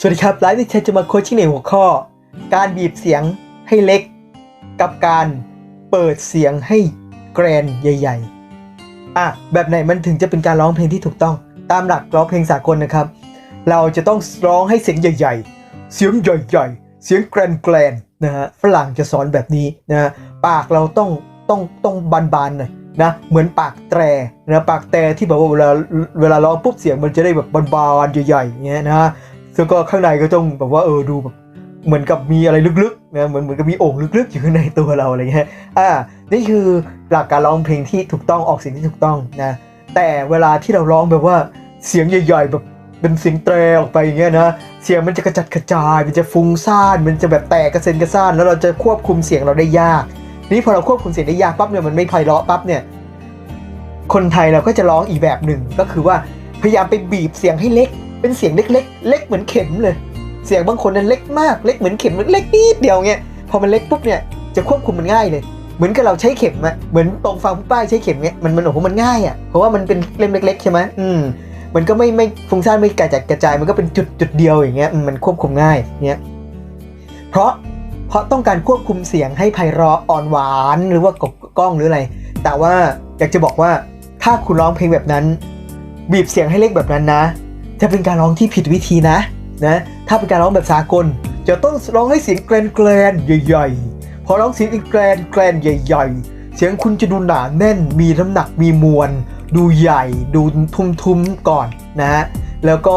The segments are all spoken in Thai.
สวัสดีครับไลฟ์ที่เชจะมาโคชชิ่งในหัวข้อ การบีบเสียงให้เล็ก กับการเปิดเสียงให้แกรนใหญ่ ๆ อะ แบบไหนมันถึงจะเป็นการร้องเพลงที่ถูกต้อง ตามหลักร้องเพลงสากลนะครับ เราจะต้องร้องให้เสียงใหญ่ ๆ เสียงใหญ่ ๆ เสียงแกรนแกรนนะฮะฝรั่งจะสอนแบบนี้นะฮะปากเราต้องต้องต้องบานๆหน่อยนะเหมือนปากแตรนะปากแตรที่แบบว่าเวลาเวลาร้องปุ๊บเสียงมันจะได้แบบบานๆใหญ่ๆอย่างเงี้ยนะฮะ แล้วก็ข้างในก็ต้องแบบว่าเออดูแบบเหมือนกับมีอะไรลึกๆนะเหมือนเหมือนกับมีโอ่งลึกๆอยู่ข้างในตัวเราอะไรเงี้ยอ่านี่คือหลักการร้องเพลงที่ถูกต้องออกเสียงที่ถูกต้องนะแต่เวลาที่เราร้องแบบว่าเสียงใหญ่ๆแบบเป็นเสียงแตรออกไปอย่างเงี้ยนะเสียงมันจะกระจัดกระจาย มันจะฟุ้งซ่านมันจะแบบแตกกระเซ็นกระซ่านแล้วเราจะควบคุมเสียงเราได้ยาก นี่พอเราควบคุมเสียงได้ยากปั๊บเนี่ยมันไม่ไพเราะปั๊บเนี่ยคนไทยเราก็จะร้องอีกแบบหนึ่งก็คือว่าพยายามไปบีบเสียงให้เล็ก เป็นเสียงเล็กๆ เล็กเหมือนเข็มเลย เสียงบางคนนั้นเล็กมาก เล็กเหมือนเข็มเล็กนิดเดียวเงี้ย พอมันเล็กปุ๊บเนี่ยจะควบคุมมันง่ายเลย เหมือนกับเราใช้เข็มอะเหมือนตรงฟังป้ายใช้เข็มเงี้ย มันมันโอ้โหมันง่ายอะเพราะว่ามันเป็นเล่มเล็ก ๆ ใช่ไหมอืม มันก็ไม่ไม่ฟุ้งซ่านไม่กระจัดกระจาย มันก็เป็นจุดจุดเดียวอย่างเงี้ย มันควบคุมง่ายเงี้ย เพราะเพราะต้องการควบคุมเสียงให้ไพเราะอ่อนหวานหรือว่ากบกล้องหรืออะไร แต่ว่าอยากจะบอกว่าถ้าคุณร้องเพลงแบบนั้น บีบเสียงให้เล็กแบบนั้นนะ จะเป็นการร้องที่ผิดวิธีนะนะ ถ้าเป็นการร้องแบบสากล จะต้องร้องให้เสียงแกรนแกรนใหญ่ๆ พอร้องเสียงแกรนแกรนใหญ่ๆ เสียงคุณจะดูหนาแน่น มีน้ำหนักมีมวล ดูใหญ่ ดูทุ้มๆก่อนนะฮะ แล้วก็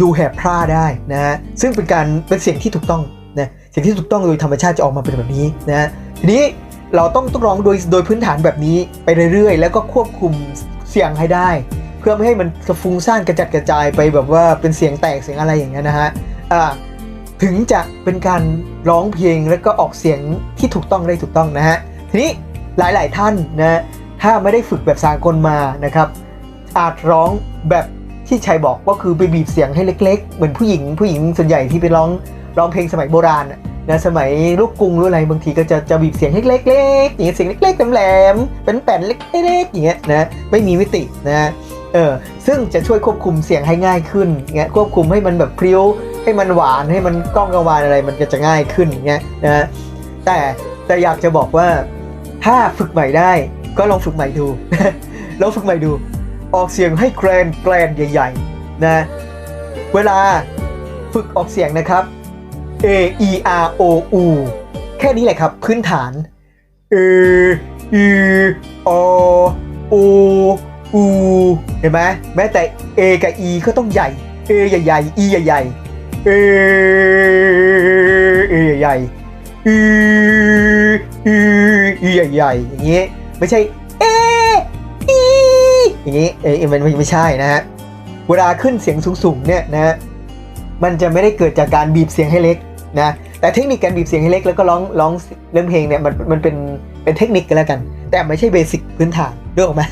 ดูแหบพร่าได้นะฮะ ซึ่งเป็นการเป็นเสียงที่ถูกต้องนะเสียงที่ถูกต้องโดยธรรมชาติจะออกมาเป็นแบบนี้นะทีนี้เราต้องต้องร้องโดยโดยพื้นฐานแบบนี้ไปเรื่อยๆ แล้วก็ควบคุมเสียงให้ได้ เพื่อไม่ให้มันฟุ้งซ่านกระจัดกระจายไปแบบว่าเป็นเสียงแตกเสียงอะไรอย่างเงี้ยนะฮะถึงจะเป็นการร้องเพลงแล้วก็ออกเสียงที่ถูกต้องได้ถูกต้องนะฮะทีนี้หลาย ๆ ท่านนะถ้าไม่ได้ฝึกแบบสากลมานะครับ อาจร้องแบบที่ชัยบอกก็คือไปบีบเสียงให้เล็ก ๆ เหมือนผู้หญิง ผู้หญิงส่วนใหญ่ที่ไปร้องร้องเพลงสมัยโบราณนะสมัยลูกกรุงหรืออะไรบางทีก็จะจะบีบเสียงเล็กๆอย่างเงี้ยเสียงเล็กๆแหลมๆเป็นแผ่นเล็กๆอย่างเงี้ยนะไม่มีมิตินะ เออซึ่งจะช่วยควบคุมเสียงให้ง่ายขึ้นเงี้ยควบคุมให้มันแบบพริ้ว ให้มันหวานให้มันกล้องกระวานอะไรมันก็จะง่ายขึ้นเงี้ยนะแต่แต่อยากจะบอกว่าถ้าฝึกใหม่ได้ก็ลองฝึกใหม่ดูลองฝึกใหม่ดู ออกเสียงให้แกรนแกรนใหญ่ๆนะเวลาฝึกออกเสียงนะครับ A E R O U แค่นี้แหละครับพื้นฐาน A E O O U เห็นไหมแม้แต่ A กับ E ก็ต้องใหญ่ A ใหญ่ๆ E ใหญ่ๆ A A ใหญ่ๆ E E E ใหญ่ๆอย่างนี้ไม่ใช่ A E อย่างนี้เอมันไม่ใช่นะฮะเวลาขึ้นเสียงสูงๆเนี่ยนะ มันจะไม่ได้เกิดจากการบีบเสียงให้เล็กนะแต่เทคนิคการบีบเสียงให้เล็กแล้วก็ร้องร้องเรื่องเพลงเนี่ยมันมันเป็นเป็นเทคนิคกันแล้วกัน แต่ไม่ใช่เบสิกพื้นฐานด้วยออกไหม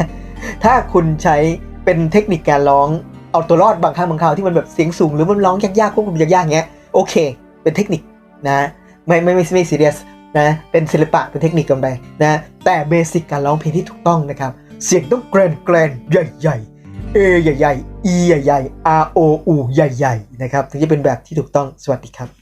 ถ้าคุณใช้ เป็นเทคนิคการร้องเอาตัวรอดบางครั้งบางคราวที่มันแบบเสียงสูงหรือมันร้องยากๆควบคุมยากๆเงี้ยโอเค เป็นเทคนิคนะไม่ไม่ไม่ไม่ซีเรียสนะเป็นศิลปะเป็นเทคนิคกันไปนะแต่เบสิกการร้องเพลงที่ถูกต้องนะครับ เสียงต้องแกรนแกรนใหญ่ๆ A ใหญ่ๆ E ใหญ่ๆ R O U ใหญ่ ๆ นะครับ ถึงจะเป็นแบบที่ถูกต้องสวัสดีครับ